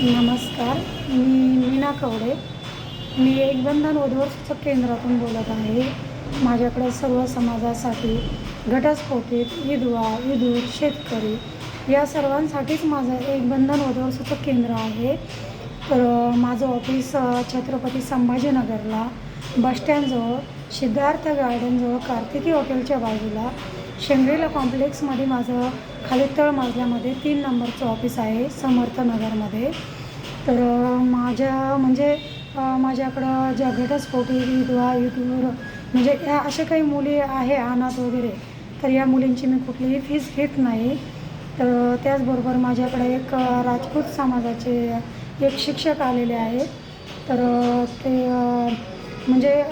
नमस्कार. मी मीना कवडे. मी एक बंधन वधूवर सूचक केंद्रातून बोलत आहे. माझ्याकडे सर्व समाजासाठी घटस्फोटित विधवा विधूर शेतकरी या सर्वांसाठीच माझं एक बंधन वधूवर सूचक केंद्र आहे. तर माझं ऑफिस छत्रपती संभाजीनगरला. बसस्टँडजवळ सिद्धार्थ गार्डनजवळ कार्तिकी हॉटेलच्या बाजूला शेंगरीला कॉम्प्लेक्समध्ये माझं खाली तळमजल्यामध्ये तीन नंबरचं ऑफिस आहे समर्थ नगरमध्ये. तर माझ्या म्हणजे माझ्याकडं ज्या घटस्फोटी विधवा विधूर म्हणजे या अशा काही मुली आहे अनाथ वगैरे तर या मुलींची मी कुठलीही फीस घेत नाही. तर त्याचबरोबर माझ्याकडे एक राजपूत समाजाचे एक शिक्षक आलेले आहेत. तर ते म्हणजे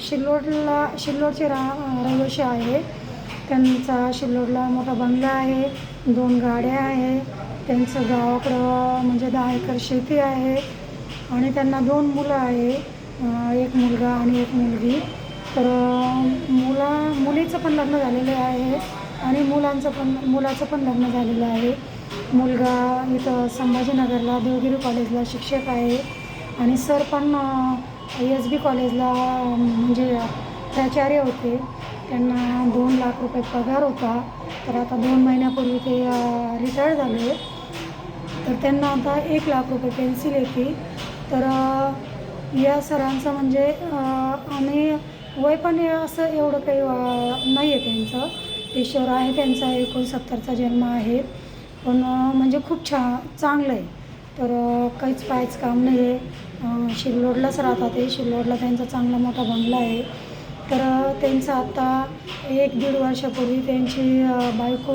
शिल्लोडला शिल्लोडचे रा रहिवाशी आहे. त्यांचा शिल्लोडला मोठा बंगला आहे दोन गाड्या आहे त्यांचं गावाकडं म्हणजे दहा एकर शेती आहे आणि त्यांना दोन मुलं आहे एक मुलगा आणि एक मुलगी. तर मुला मुलीचं पण लग्न झालेलं आहे आणि मुलांचं पण मुलाचं पण लग्न झालेलं आहे. मुलगा इथं संभाजीनगरला देवगिरी कॉलेजला शिक्षक आहे आणि सर पण एस बी कॉलेजला म्हणजे प्राचार्य होते. त्यांना दोन लाख रुपये पगार होता. तर आता दोन महिन्यापूर्वी ते रिटायर झाले. तर त्यांना आता एक लाख रुपये पेन्सिल येते तर या सरांचं म्हणजे आणि वय पण असं एवढं काही नाही आहे त्यांचं. ईश्वर आहे त्यांचा एकोणसत्तरचा जन्म आहे. पण म्हणजे खूप छा चांगलं आहे तर काहीच पाहायचं काम नाही आहे शिरलोडलाच शिल्लोडलाच राहतात ते. शिल्लोडला त्यांचा चांगला मोठा बंगला आहे. तर त्यांचं आता एक दीड वर्षापूर्वी त्यांची बायको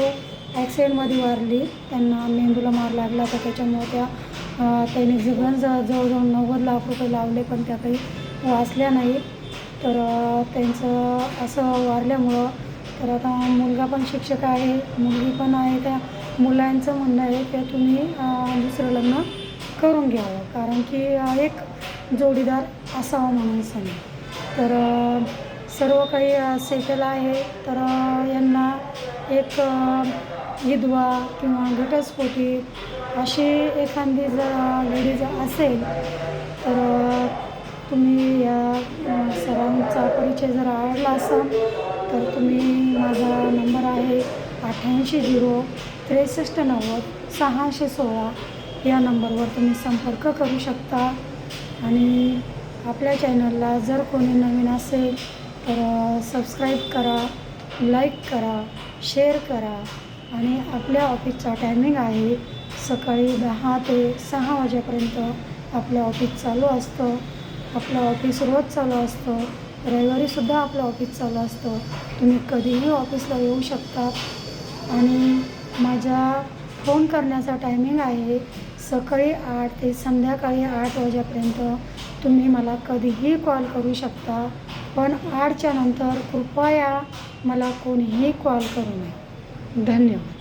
ॲक्सिडेंटमध्ये वारली. त्यांना मेंदूला मार लागला तर त्याच्यामुळे त्या त्यांनी जीवन ज जवळजवळ नव्वद लाख रुपये लावले पण त्या काही वाचल्या नाही. तर त्यांचं असं वारल्यामुळं तर आता मुलगा पण शिक्षक आहे. मुलगी पण आहे. त्या मुलांचं म्हणणं आहे की तुम्ही दुसरं लग्न करून घ्यावं. कारण की एक जोडीदार असावा म्हणून सांग तर सर्व काही सेटल आहे. तर यांना एक विधवा किंवा घटस्फोटी अशी एखादी जर लेडीज असेल तर तुम्ही या सर्वांचा सरांचा परिचय जर आवडला असेल तर तुम्ही माझा नंबर आहे अठ्ठ्याऐंशी झिरो त्रेसष्ट नव्वद सहाशे सोळा या नंबरवर तुम्ही संपर्क करू शकता. आणि आपल्या चॅनलला जर कोणी नवीन असेल तर सबस्क्राईब करा लाईक करा शेअर करा. आणि आपल्या ऑफिसचा टायमिंग आहे सकाळी दहा ते सहा वाजेपर्यंत आपलं ऑफिस चालू असतं. आपलं ऑफिस रोज चालू असतं. रविवारीसुद्धा आपलं ऑफिस चालू असतं. तुम्ही कधीही ऑफिसला येऊ शकता. आणि माझा फोन करण्याचा टायमिंग आहे सकाळी आठ ते संध्याकाळी आठ वाजेपर्यंत तुम्ही मला कधीही कॉल करू शकता. पण आठच्या नंतर कृपया मला कोणीही कॉल करू नये. धन्यवाद.